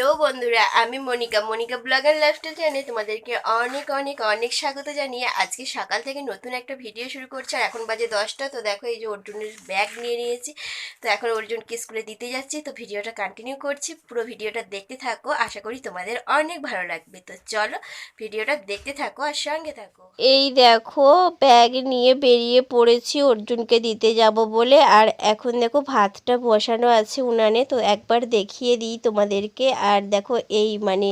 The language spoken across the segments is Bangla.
হ্যালো বন্ধুরা, আমি মনিকা। মনিকা ব্লগার লাইফস্টাইল চ্যানেলে তোমাদেরকে অনেক অনেক অনেক স্বাগত জানিয়ে আজকে সকাল থেকে নতুন একটা ভিডিও শুরু করছি। আর এখন বাজে দশটা, তো দেখো এই যে অর্জুনের ব্যাগ নিয়ে নিয়েছি। তো এখন অর্জুনকে স্কুলে দিতে যাচ্ছি, তো ভিডিওটা কন্টিনিউ করছি। পুরো ভিডিওটা দেখতে থাকো, আশা করি তোমাদের অনেক ভালো লাগবে। তো চলো ভিডিওটা দেখতে থাকো আর সঙ্গে থাকো। এই দেখো, ব্যাগ নিয়ে বেরিয়ে পড়েছি, অর্জুনকে দিতে যাব বলে। আর এখন দেখো ভাতটা বসানো আছে উনানে, তো একবার দেখিয়ে দিই তোমাদেরকে। আর দেখো এই মানে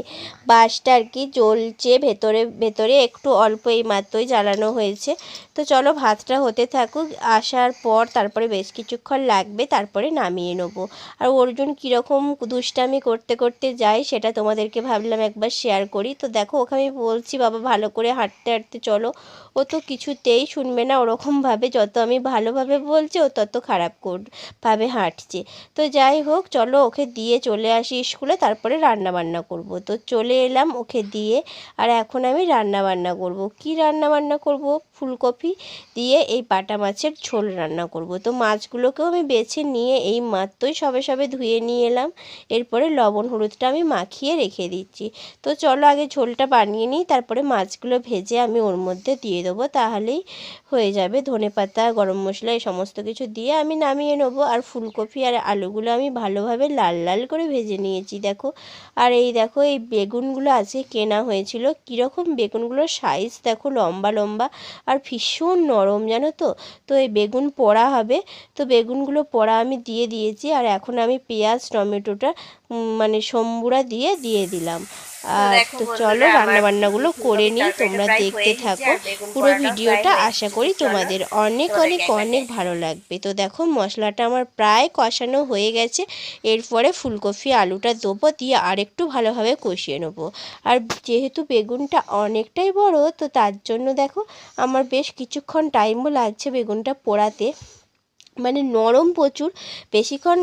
বাসটা আর কি জ্বলছে ভেতরে ভেতরে একটু অল্প এই মাত্রই জ্বালানো হয়েছে। তো চলো ভাতটা হতে থাকুক, আসার পর তারপরে বেশ কিছুক্ষণ লাগবে, তারপরে নামিয়ে নেব। আর অর্জুন কীরকম দুষ্টামি করতে করতে যায় সেটা তোমাদেরকে ভাবলাম একবার শেয়ার করি। তো দেখো ওকে আমি বলছি, বাবা, ভালো করে হাঁটতে হাঁটতে চলো। ও তো কিছুতেই শুনবে না ওরকমভাবে যত আমি ভালোভাবে বলছি, ও তত খারাপ ভাবে হাঁটছে। তো যাই হোক, চলো ওকে দিয়ে চলে আসি স্কুলে, তারপরে রান্না বান্না করব। তো চলে এলাম ওকে দিয়ে, আর এখন আমি রান্না বান্না করব। কি রান্না বান্না করব? ফুলকপি দিয়ে এই পাটা মাছের ঝোল রান্না করব। তো মাছগুলোকেও আমি বেছে নিয়ে এই মাত্রই সবে সবে ধুয়ে নিয়ে এলাম। এরপরে লবণ হলুদটা আমি মাখিয়ে রেখে দিচ্ছি। তো চলো আগে ঝোলটা বানিয়ে নিই, তারপরে মাছগুলো ভেজে আমি ওর মধ্যে দিয়ে দেবো। তাহলেই হয়ে যাবে ধনে পাতা, গরম মশলা, এই সমস্ত কিছু দিয়ে আমি নামিয়ে নেব। আর ফুলকপি আর আলুগুলো আমি ভালোভাবে লাল লাল করে ভেজে নিয়েছি। দেখো আর এই দেখো, এই বেগুনগুলো আজকে কেনা হয়েছিল। কীরকম বেগুনগুলোর সাইজ দেখো, লম্বা লম্বা আর ভীষণ নরম, জানো তো? তো এই বেগুন পোড়া হবে। তো বেগুনগুলো পোড়া আমি দিয়ে দিয়েছি। আর এখন আমি পেঁয়াজ, টমেটোটা মানে সম্বুরা দিয়ে দিয়ে দিলাম। আর তো চলো রান্না বান্নাগুলো করে নিই তোমরা দেখতে থাকো। পুরো ভিডিওটা আশা করি তোমাদের অনেক অনেক অনেক ভালো লাগবে। তো দেখো মশলাটা আমার প্রায় কষানো হয়ে গেছে। এরপরে ফুলকপি আলুটা দেবো দিয়ে আরেকটু ভালোভাবে কষিয়ে নেব। আর যেহেতু বেগুনটা অনেকটাই বড় তো তার জন্য দেখো আমার বেশ কিছুক্ষণ টাইমও লাগছে বেগুনটা পোড়াতে। মানে নরম প্রচুর বেশিক্ষণ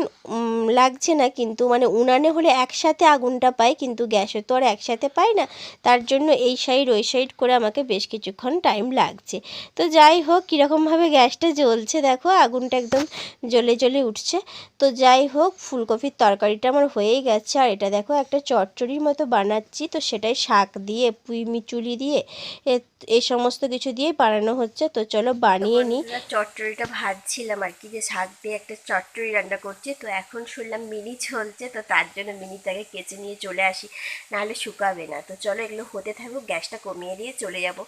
লাগছে না কিন্তু মানে উনানে হলে একসাথে আগুনটা পাই কিন্তু গ্যাসে তো আর একসাথে পাই না তার জন্য এই সাইড ওই সাইড করে আমাকে বেশ কিছুক্ষণ টাইম লাগছে। তো যাই হোক কীরকমভাবে গ্যাসটা জ্বলছে দেখো আগুনটা একদম জ্বলে জ্বলে উঠছে। তো যাই হোক ফুলকপির তরকারিটা আমার হয়েই গেছে আর এটা দেখো একটা চচ্চড়ির মতো বানাচ্ছি তো সেটাই শাক দিয়ে পুঁই মিচুলি দিয়ে এ- এই সমস্ত কিছু দিয়েই বানানো হচ্ছে। তো চলো বানিয়ে নিই। চটচড়িটা ভাজছিলাম আর কি যে শাক দিয়ে একটা চচ্চড়ি রান্না করছি। তো এখন শুনলাম মিনি চলছে, তো তার জন্য মিনিটাকে কেচে নিয়ে চলে আসি, নাহলে শুকাবে না। তো চলো এগুলো হতে থাকুক, গ্যাসটা কমিয়ে দিয়ে চলে যাব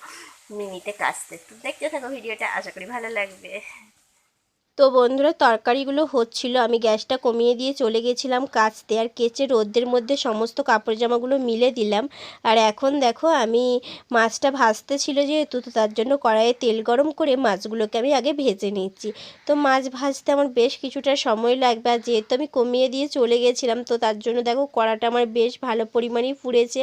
মিনিতে কাচতে তো দেখতে থাকো ভিডিওটা, আশা করি ভালো লাগবে। তো বন্ধুরা, তরকারিগুলো হচ্ছিল। আমি গ্যাসটা কমিয়ে দিয়ে চলে গেছিলাম কাচতে। আর কেচে রোদ্রের মধ্যে সমস্ত কাপড় জামাগুলো মিলে দিলাম। আর এখন দেখো, আমি মাছটা ভাজতে ছিল যেহেতু, তো তার জন্য কড়াইয়ে তেল গরম করে মাছগুলোকে আমি আগে ভেজে নিচ্ছি। তো মাছ ভাজতে আমার বেশ কিছুটা সময় লাগবে। আর যেহেতু আমি কমিয়ে দিয়ে চলে গেছিলাম, তো তার জন্য দেখো, কড়াটা আমার বেশ ভালো পরিমাণেই পুড়েছে।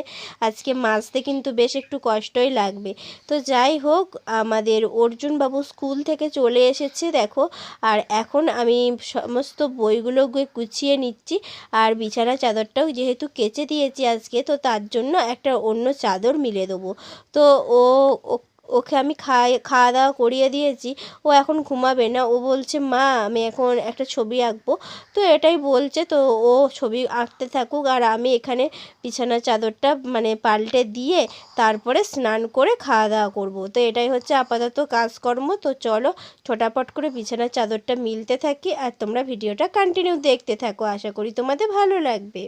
আজকে মাছতে কিন্তু বেশ একটু কষ্টই লাগবে। তো যাই হোক, আমাদের অর্জুনবাবু স্কুল থেকে চলে এসেছে। দেখো আর এখন আমি সমস্ত বইগুলো গে- গুছিয়ে নিচ্ছি। আর বিছানা চাদরটাও যেহেতু কেচে দিয়েছি আজকে, তো তার জন্য একটা অন্য চাদর মিলে দেবো। তো ও- ওকে আমি খাই, খাওয়া দাওয়া করিয়ে দিয়েছি। ও এখন ঘুমাবে না। ও বলছে, মা, আমি এখন একটা ছবি আঁকবো। তো এটাই বলছে। তো ও ছবি আঁকতে থাকুক আর আমি এখানে বিছানার চাদরটা মানে পাল্টে দিয়ে তারপরে স্নান করে খাওয়া দাওয়া করব। তো এটাই হচ্ছে আপাতত কাজকর্ম। তো চলো ছোটাপট করে বিছানার চাদরটা মিলতে থাকি আর তোমরা ভিডিওটা কন্টিনিউ দেখতে থাকো। আশা করি তোমাদের ভালো লাগবে।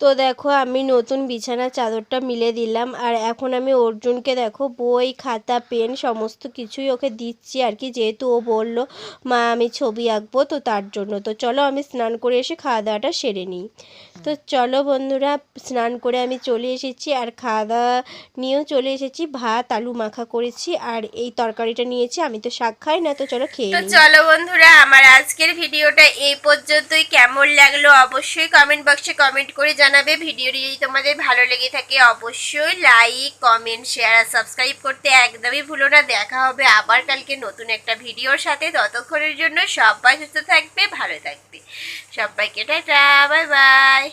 তো দেখো আমি নতুন বিছানার চাদরটা মিলে দিলাম আর এখন আমি অর্জুনকে দেখো বই খাতা পেন সমস্ত কিছুই ওকে দিচ্ছি আর কি। যেহেতু ও বলল মা আমি ছবি আঁকবো তো তার জন্য। তো চলো আমি স্নান করে এসে খাওয়া দাওয়াটা সেরে নিই। তো চলো বন্ধুরা স্নান করে আমি চলে এসেছি আর খাওয়া দাওয়া নিয়েও চলে এসেছি। ভাত আলু মাখা করেছি আর এই তরকারিটা নিয়েছি। আমি তো শাক খাই না তো চলো খেয়ে তো চলো বন্ধুরা আমার আজকের ভিডিওটা এই পর্যন্তই। কেমন লাগল অবশ্যই কমেন্ট বক্সে কমেন্ট করে জানাবে। ভিডিওটি যদি তোমাদের ভালো লেগে থাকে, অবশ্যই লাইক কমেন্ট শেয়ার আর সাবস্ক্রাইব করতে একদমই ভুলো না। দেখা হবে আবার কালকে নতুন একটা ভিডিওর সাথে। ততক্ষণের জন্য সবাই সুস্থ থাকবে, ভালো থাকবে। সবাইকে টাটা বাই বাই